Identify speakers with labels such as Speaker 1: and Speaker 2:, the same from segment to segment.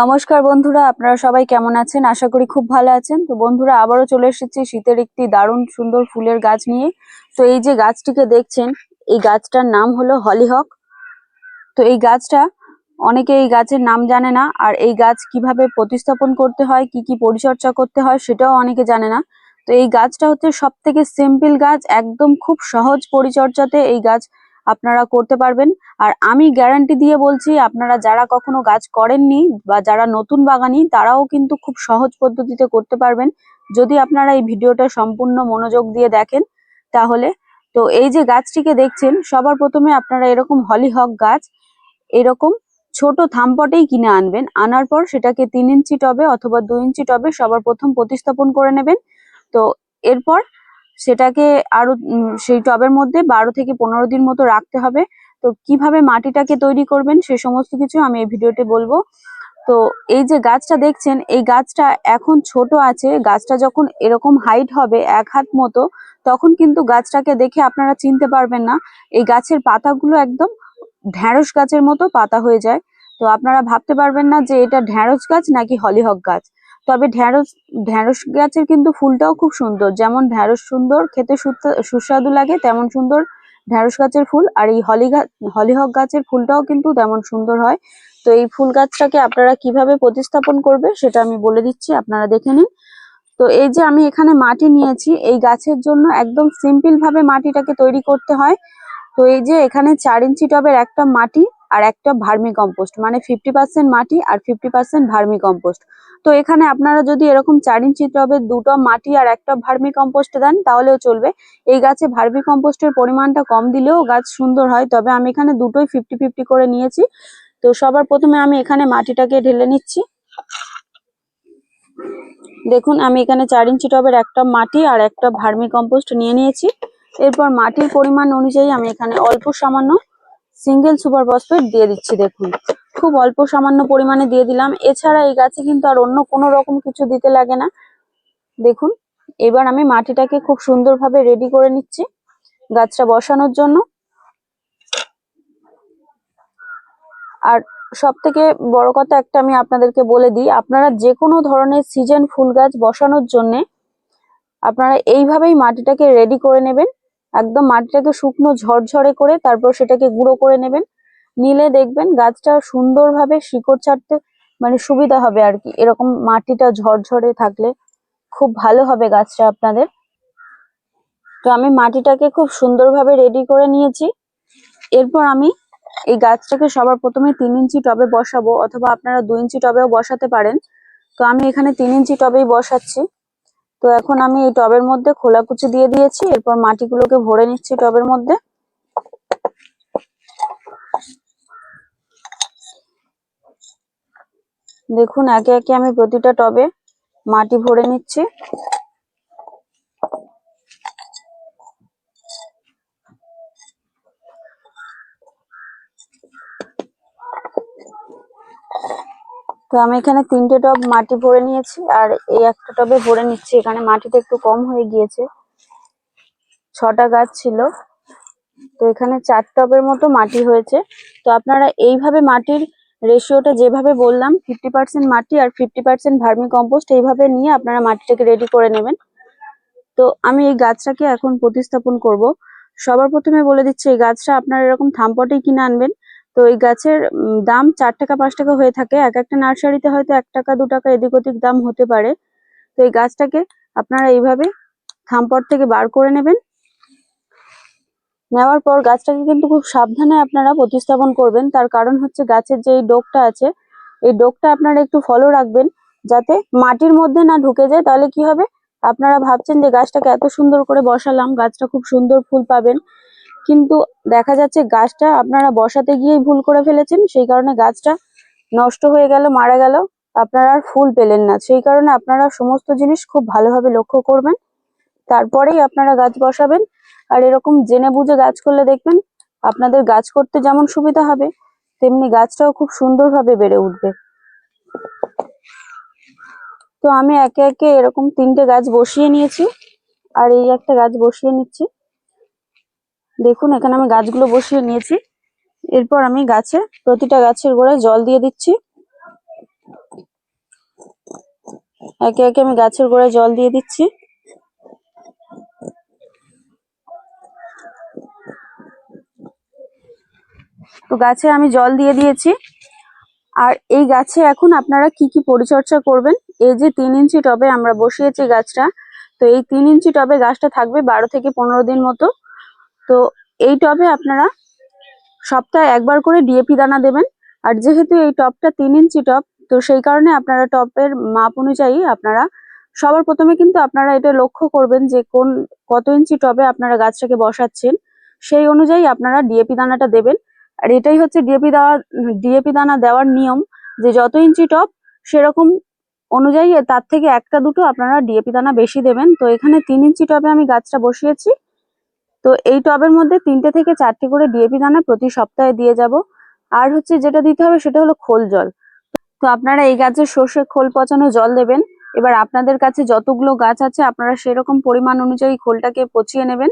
Speaker 1: নমস্কার বন্ধুরা, আপনারা সবাই কেমন আছেন? আশা করি খুব ভালো আছেন। তো বন্ধুরা, আবারও চলে এসেছি শীতের একটি দারুণ সুন্দর ফুলের গাছ নিয়ে। তো এই যে গাছটিকে দেখছেন, এই গাছটার নাম হলো হলিহক। তো এই গাছটা, অনেকে এই গাছের নাম জানে না, আর এই গাছ কীভাবে প্রতিস্থাপন করতে হয়, কি কি পরিচর্যা করতে হয়, সেটাও অনেকে জানে না। তো এই গাছটা হচ্ছে সব থেকে সিম্পল গাছ, একদম খুব সহজ পরিচর্যাতে এই গাছ আপনারা করতে পারবেন। আর আমি গ্যারান্টি দিয়ে বলছি, আপনারা যারা কখনো গাছ করেননি বা যারা নতুন বাগানি, তারাও কিন্তু খুব সহজ পদ্ধতিতে করতে পারবেন। যদি আপনারা এই ভিডিওটা সম্পূর্ণ মনোযোগ দিয়ে দেখেন, তাহলে তো এই যে গাছটিকে দেখছেন, সবার প্রথমে আপনারা এরকম হলিহক গাছ, এরকম ছোট থামপটেই কিনে আনবেন। আনার পর সেটাকে তিন ইঞ্চি টবে অথবা দু ইঞ্চি টবে সবার প্রথম প্রতিস্থাপন করে নেবেন। তো এরপর সেটাকে আরও সেই টবের মধ্যে বারো থেকে পনেরো দিন মতো রাখতে হবে। তো কীভাবে মাটিটাকে তৈরি করবেন সে সমস্ত কিছু আমি এই ভিডিওতে বলব। তো এই যে গাছটা দেখছেন, এই গাছটা এখন ছোট আছে। গাছটা যখন এরকম হাইট হবে এক হাত মতো, তখন কিন্তু গাছটাকে দেখে আপনারা চিনতে পারবেন না। এই গাছের পাতাগুলো একদম ঢ্যাঁড়স গাছের মতো পাতা হয়ে যায়। তো আপনারা ভাবতে পারবেন না যে এটা ঢ্যাঁড়স গাছ নাকি হলিহক গাছ। তবে ঢ্যাঁড়স ঢ্যাঁড়স গাছের কিন্তু ফুলটাও খুব সুন্দর। যেমন ঢ্যাঁড়স সুন্দর, খেতে সুস্বাদু লাগে, তেমন সুন্দর ঢ্যাঁড়স গাছের ফুল। আর এই হলি হলিহক গাছের ফুলটাও কিন্তু তেমন সুন্দর হয়। তো এই ফুল গাছটাকে আপনারা কীভাবে প্রতিস্থাপন করবে সেটা আমি বলে দিচ্ছি, আপনারা দেখে নিন। তো এই যে আমি এখানে মাটি নিয়েছি, এই গাছের জন্য একদম সিম্পল ভাবে মাটিটাকে তৈরি করতে হয়। তো এই যে এখানে চার ইঞ্চি টবের একটা মাটি আর একটা ভার্মি কম্পোস্ট মানে ফিফটি পার্সেন্ট মাটি আর ফিফটি পার্সেন্ট ভার্মি কম্পোস্ট তো এখানে আপনারা যদি এরকম চার ইঞ্চি টবে দুটো মাটি আর একটা ভার্মি কম্পোস্ট দেন, তাহলেও চলবে। এই গাছে ভার্মি কম্পোস্টের পরিমাণটা কম দিলেও গাছ সুন্দর হয়, তবে আমি এখানে দুটোই ফিফটি ফিফটি করে নিয়েছি। তো সবার প্রথমে আমি এখানে মাটিটাকে ঢেলে নিচ্ছি। দেখুন, আমি এখানে চার ইঞ্চি টবের একটা মাটি আর একটা ভার্মি কম্পোস্ট নিয়ে নিয়েছি। এরপর মাটির পরিমাণ অনুযায়ী আমি এখানে অল্প সামান্য সিঙ্গেল সুপার ফসফেট দিয়ে দিচ্ছি, দেখুন। খুব অল্প সামান্য পরিমাণে দিয়ে দিলাম। এছাড়া এই গাছে কিন্তু আর অন্য কোনো রকম কিছু দিতে লাগে না। দেখুন, এবার আমি মাটিটাকে খুব সুন্দরভাবে রেডি করে নিচ্ছি গাছটা বসানোর জন্য। আর সব থেকে বড় কথা একটা আমি আপনাদেরকে বলে দিই, আপনারা যে কোনো ধরনের সিজন ফুল গাছ বসানোর জন্যে আপনারা এইভাবেই মাটিটাকে রেডি করে নেবেন। একদম মাটিটাকে শুকনো ঝরঝরে করে তারপর সেটাকে গুঁড়ো করে নেবেন। নিলে দেখবেন গাছটা সুন্দরভাবে শিকড় ছাড়তে মানে সুবিধা হবে আর কি। এরকম মাটিটা ঝরঝরে থাকলে খুব ভালো হবে গাছটা আপনাদের। তো আমি মাটিটাকে খুব সুন্দরভাবে রেডি করে নিয়েছি। এরপর আমি এই গাছটাকে সবার প্রথমে তিন ইঞ্চি টবে বসাবো অথবা আপনারা দু ইঞ্চি টবেও বসাতে পারেন। তো আমি এখানে তিন ইঞ্চি টবেই বসাচ্ছি। তো এখন আমি এই টবের মধ্যে খোলা কুচি দিয়ে দিয়েছি, এরপর মাটিগুলোকে ভরে নিচ্ছি টবের মধ্যে। দেখুন, একে একে আমি প্রতিটা টবে মাটি ভরে নিচ্ছি। তো আমি এখানে তিনটে টব মাটি ভরে নিয়েছি, আর এই একটা টবে ভরে নিচ্ছি। এখানে মাটিটা একটু কম হয়ে গিয়েছে। ছটা গাছ ছিল। তো এখানে চার টবের মতো মাটি হয়েছে। তো আপনারা এইভাবে মাটির রেশিওটা যেভাবে বললাম ফিফটি পার্সেন্ট মাটি আর ফিফটি পার্সেন্ট ভার্মি কম্পোস্ট এইভাবে নিয়ে আপনারা মাটিটাকে রেডি করে নেবেন। তো আমি এই গাছটাকে এখন প্রতিস্থাপন করব। সবার প্রথমে বলে দিচ্ছি, এই গাছটা আপনারা এরকম থামপটেই কিনে আনবেন। তো এই গাছের দাম চার টাকা, পাঁচ টাকা হয়ে থাকে। এক একটা নার্সারিতে হয়তো এক টাকা, দু টাকা এদিক ওদিক দাম হতে পারে। তো এই গাছটাকে আপনারা এইভাবে থামপট থেকে বার করে নেবেন। নেওয়ার পর গাছটাকে কিন্তু খুব সাবধানে আপনারা প্রতিস্থাপন করবেন। তার কারণ হচ্ছে গাছের যে এই ডোকটা আছে, এই ডোকটা আপনারা একটু ফলো রাখবেন যাতে মাটির মধ্যে না ঢুকে যায়। তাহলে কি হবে? আপনারা ভাবছেন যে গাছটাকে এত সুন্দর করে বসালাম, গাছটা খুব সুন্দর ফুল পাবেন। কিন্তু দেখা যাচ্ছে গাছটা আপনারা বসাতে গিয়েই ভুল করে ফেলেছেন, সেই কারণে গাছটা নষ্ট হয়ে গেল, মারা গেল, আপনারা আর ফুল পেলেন না। সেই কারণে আপনারা সমস্ত জিনিস খুব ভালোভাবে লক্ষ্য করবেন, তারপরেই আপনারা গাছ বসাবেন। আর এরকম জেনে বুঝে গাছ করলে দেখবেন আপনাদের গাছ করতে যেমন সুবিধা হবে, তেমনি গাছটাও খুব সুন্দরভাবে বেড়ে উঠবে। তো আমি একে একে এরকম তিনটে গাছ বসিয়ে নিয়েছি, আর এই একটা গাছ বসিয়ে নিচ্ছি। দেখুন, এখানে আমি গাছগুলো বসিয়ে নিয়েছি। এরপর আমি গাছে, প্রতিটা গাছের গোড়ায় জল দিয়ে দিচ্ছি। একে একে আমি গাছের গোড়ায় জল দিয়ে দিচ্ছি। তো গাছে আমি জল দিয়ে দিয়েছি। আর এই গাছে এখন আপনারা কি কি পরিচর্যা করবেন? এই যে তিন ইঞ্চি টবে আমরা বসিয়েছি গাছটা। তো এই তিন ইঞ্চি টবে গাছটা থাকবে বারো থেকে পনেরো দিন মতো। তো এই টবে আপনারা সপ্তাহে একবার করে ডিএপি দানা দেবেন। আর যেহেতু এই টবটা তিন ইঞ্চি টপ তো সেই কারণে আপনারা টবের মাপ অনুযায়ী আপনারা সবার প্রথমে কিন্তু আপনারা এটা লক্ষ্য করবেন যে কোন, কত ইঞ্চি টবে আপনারা গাছটাকে বসাচ্ছেন। সেই অনুযায়ী আপনারা ডিএপি দানাটা দেবেন। আর এটাই হচ্ছে ডিএপি দেওয়ার ডিএপি দানা দেওয়ার নিয়ম যে যত ইঞ্চি টব সেরকম অনুযায়ী তার থেকে একটা দুটো আপনারা ডিএপি দানা বেশি দেবেন। তো এখানে তিন ইঞ্চি টবে আমি গাছটা বসিয়েছি। তো এই টবের মধ্যে তিনটে থেকে চারটে করে ডিএপি দানা প্রতি সপ্তাহে দিয়ে যাব। আর হচ্ছে যেটা দিতে হবে সেটা হলো খোল জল। তো আপনারা এই গাছের সর্ষে খোল পচানো জল দেবেন। এবার আপনাদের কাছে যতগুলো গাছ আছে আপনারা সেরকম পরিমাণ অনুযায়ী খোলটাকে পচিয়ে নেবেন।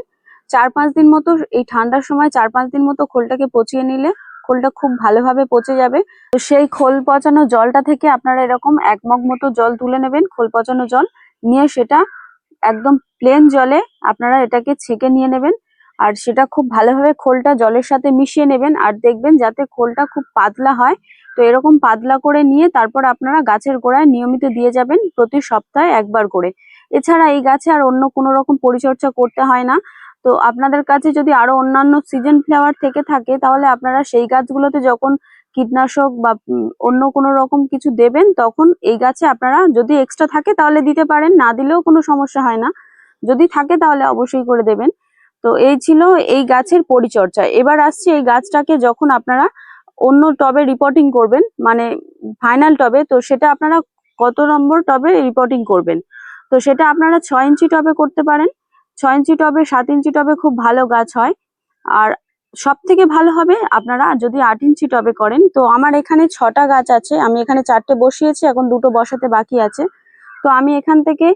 Speaker 1: চার পাঁচ দিন মতো এই ঠান্ডার সময় চার পাঁচ দিন মতো খোলটাকে পচিয়ে নিলে খোলটা খুব ভালোভাবে পচে যাবে। তো সেই খোল পচানো জলটা থেকে আপনারা এরকম এক মগ মতো জল তুলে নেবেন, খোল পচানো জল। নিয়ে সেটা একদম প্লেন জলে আপনারা এটাকে ছেঁকে নিয়ে নেবেন। আর সেটা খুব ভালোভাবে খোলটা জলের সাথে মিশিয়ে নেবেন আর দেখবেন যাতে খোলটা খুব পাতলা হয়। তো এরকম পাতলা করে নিয়ে তারপর আপনারা গাছের গোড়ায় নিয়মিত দিয়ে যাবেন প্রতি সপ্তাহে একবার করে। এছাড়া এই গাছে আর অন্য কোনো রকম পরিচর্যা করতে হয় না। তো আপনাদের কাছে যদি আরও অন্যান্য সিজন ফ্লাওয়ার থেকে থাকে, তাহলে আপনারা সেই গাছগুলোতে যখন কীটনাশক বা অন্য কোনো রকম কিছু দেবেন, তখন এই গাছে আপনারা যদি এক্সট্রা থাকে তাহলে দিতে পারেন, না দিলেও কোনো সমস্যা হয় না। যদি থাকে তাহলে অবশ্যই করে দেবেন। তো এই ছিল এই গাছের পরিচর্যা। এবার আসছে এই গাছটাকে যখন আপনারা অন্য টবে রিপোর্টিং করবেন মানে ফাইনাল টবে, তো সেটা আপনারা কত নম্বর টবে রিপোর্টিং করবেন? তো সেটা আপনারা ছয় ইঞ্চি টবে করতে পারেন। ছয় ইঞ্চি টবে, সাত ইঞ্চি টবে খুব ভালো গাছ হয়। আর সব থেকে ভালো হবে আপনারা যদি আট ইঞ্চি টবে করেন, তো আমার এখানে ছটা গাছ আছে, আমি এখানে চারটে বসিয়েছি, এখন দুটো বসাতে বাকি আছে। তো আমি এখান থেকে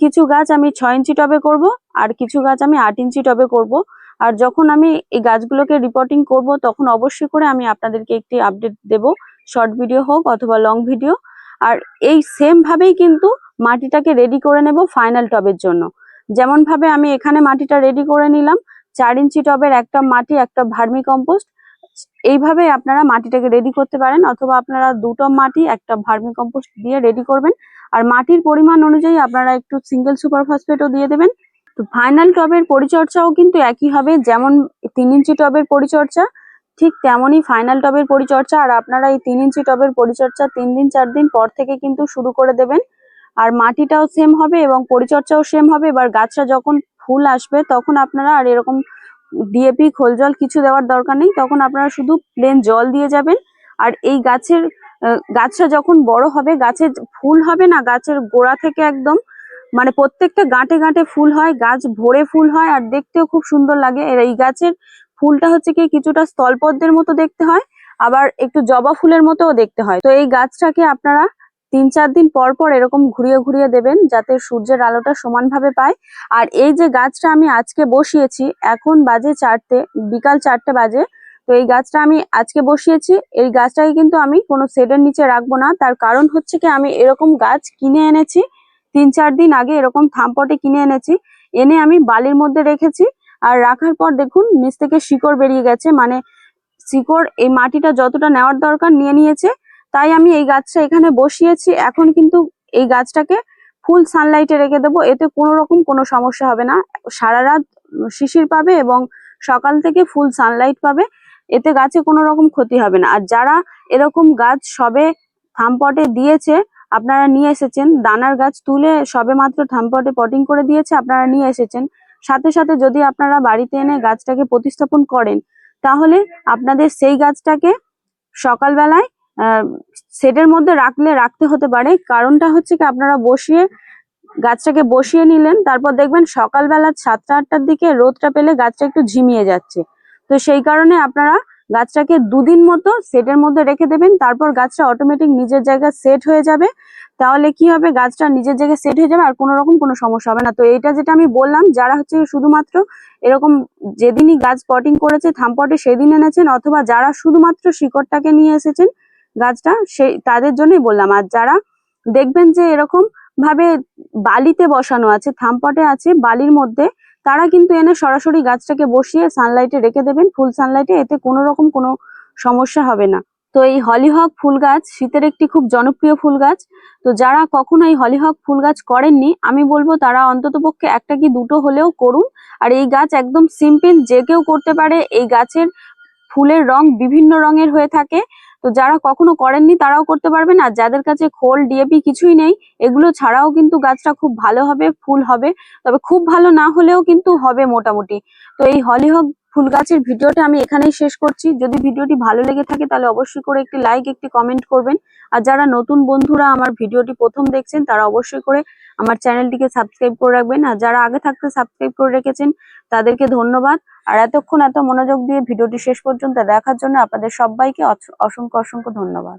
Speaker 1: কিছু গাছ আমি ছয় ইঞ্চি টবে করব আর কিছু গাছ আমি আট ইঞ্চি টবে করব। আর যখন আমি এই গাছগুলোকে রিপোর্টিং করব, তখন অবশ্যই করে আমি আপনাদেরকে একটি আপডেট দেব শর্ট ভিডিও হোক অথবা লং ভিডিও আর এই সেম ভাবেই কিন্তু মাটিটাকে রেডি করে নেব ফাইনাল টবের জন্য। যেমন ভাবে আমি এখানে মাটিটা রেডি করে নিলাম চার ইঞ্চি টবের একটা মাটি, একটা ভার্মি কম্পোস্ট। এইভাবে আপনারা মাটিটাকে রেডি করতে পারেন অথবা আপনারা দুটো মাটি, একটা ভার্মি কম্পোস্ট দিয়ে রেডি করবেন। আর মাটির পরিমাণ অনুযায়ী আপনারা একটু সিঙ্গেল সুপার ফসফেটও দিয়ে দেবেন। তো ফাইনাল টবের পরিচর্যাও কিন্তু একই হবে, যেমন তিন ইঞ্চি টবের পরিচর্যা, ঠিক তেমনই ফাইনাল টবের পরিচর্যা। আর আপনারা এই তিন ইঞ্চি টবের পরিচর্যা তিন দিন, চার দিন পর থেকে কিন্তু শুরু করে দেবেন। আর মাটিটাও সেম হবে এবং পরিচর্যাও সেম হবে। এবার গাছটা যখন ফুল আসবে, তখন আপনারা আর এরকম ডিএপি খোল জল কিছু দেওয়ার দরকার নেই। তখন আপনারা শুধু প্লেন জল দিয়ে যাবেন। আর এই গাছের গাছটা যখন বড় হবে গাছের ফুল হবে না, গাছের গোড়া থেকে একদম মানে প্রত্যেকটা গাঁটে গাঁটে ফুল হয়, গাছ ভরে ফুল হয়, আর দেখতেও খুব সুন্দর লাগে। আর এই গাছের ফুলটা হচ্ছে কি, কিছুটা স্থলপদ্মের মতো দেখতে হয়, আবার একটু জবা ফুলের মতোও দেখতে হয়। তো এই গাছটাকে আপনারা তিন চার দিন পর পর এরকম ঘুরিয়ে ঘুরিয়ে দেবেন যাতে সূর্যের আলোটা সমানভাবে পায়। আর এই যে গাছটা আমি আজকে বসিয়েছি, এখন বাজে চারটে, বিকাল চারটে বাজে। তো এই গাছটা আমি আজকে বসিয়েছি। এই গাছটাকে কিন্তু আমি কোনো শেডের নিচে রাখব না। তার কারণ হচ্ছে কি, আমি এরকম গাছ কিনে এনেছি। তিন চার দিন আগে এরকম থামপটে কিনে এনেছি। এনে আমি বালির মধ্যে রেখেছি। আর রাখার পর দেখুন, নিচ থেকে শিকড় বেরিয়ে গেছে। মানে শিকড় এই মাটিটা যতটা নেওয়ার দরকার নিয়ে নিয়েছে। তাই আমি এই গাছটা এখানে বসিয়েছি। এখন কিন্তু এই গাছটাকে ফুল সানলাইটে রেখে দেবো। এতে কোনো রকম কোনো সমস্যা হবে না। সারা রাত শিশির পাবে এবং সকাল থেকে ফুল সানলাইট পাবে। এতে গাছে কোনো রকম ক্ষতি হবে না। আর যারা এরকম গাছ সবে থামপটে দিয়েছে, আপনারা নিয়ে এসেছেন। দানার গাছ তুলে সবে মাত্র থামপটে পটিং করে দিয়েছে, আপনারা নিয়ে এসেছেন। সাথে সাথে যদি আপনারা বাড়িতে এনে গাছটাকে প্রতিস্থাপন করেন, তাহলে আপনাদের সেই গাছটাকে সকালবেলায় শেডের মধ্যে রাখলে রাখতে হতে পারে। কারণটা হচ্ছে কি, আপনারা বসিয়ে গাছটাকে বসিয়ে নিলেন, তারপর দেখবেন সকালবেলা সাতটা আটটার দিকে রোদটা পেলে গাছটা একটু ঝিমিয়ে যাচ্ছে। তো সেই কারণে আপনারা গাছটাকে দুদিন মতো সেটের মধ্যে রেখে দেবেন, তারপর গাছটা অটোমেটিক নিজের জায়গায় সেট হয়ে যাবে। তাহলে কি হবে, গাছটা নিজের জায়গায় সেট হয়ে যাবে আর কোনো রকম কোনো সমস্যা হবে না। তো এটা যেটা আমি বললাম, যারা হচ্ছে শুধুমাত্র এরকম যেদিনই গাছ পটিং করেছে, থামপটে সেদিন এনেছেন, অথবা যারা শুধুমাত্র শিকড়টাকে নিয়ে এসেছেন গাছটা, সেই, তাদের জন্যই বললাম। আর যারা দেখবেন যে এরকম ভাবে বালিতে বসানো আছে, থামপটে আছে, বালির মধ্যে, তারা কিন্তু এনে সরাসরি গাছটাকে বসিয়ে সানলাইটে রেখে দেবেন। ফুল সানলাইটে এতে কোনো রকম কোনো সমস্যা হবে না। তো এই হলিহক ফুল গাছ, শীতের একটি খুব জনপ্রিয় ফুল গাছ। তো যারা কখনো এই হলিহক ফুল গাছ করেননি, আমি বলব তারা অন্ততপক্ষে একটা কি দুটো হলেও করুন। আর এই গাছ একদম সিম্পল যে কেউ করতে পারে, এই গাছের ফুলের রং বিভিন্ন রঙের হয়ে থাকে। তো যারা কখনো করেননি তারাও করতে পারবেন। আর যাদের কাছে খোল ডিএপি কিছুই নেই, এগুলো ছাড়াও কিন্তু গাছটা খুব ভালো হবে, ফুল হবে। তবে খুব ভালো না হলেও কিন্তু হবে মোটামুটি। তো এই হলিহক ফুল গাছের ভিডিওটা আমি এখানেই শেষ করছি। যদি ভিডিওটি ভালো লেগে থাকে তাহলে অবশ্যই করে একটি লাইক একটি কমেন্ট করবেন। আর যারা নতুন বন্ধুরা আমার ভিডিওটি প্রথম দেখছেন তারা অবশ্যই করে আমার চ্যানেলটিকে সাবস্ক্রাইব করে রাখবেন। আর যারা আগে থাকতে সাবস্ক্রাইব করে রেখেছেন তাদেরকে ধন্যবাদ। আর এতক্ষণ এত মনোযোগ দিয়ে ভিডিওটি শেষ পর্যন্ত দেখার জন্য আপনাদের সবাইকে অস- অসংখ্য অসংখ্য ধন্যবাদ।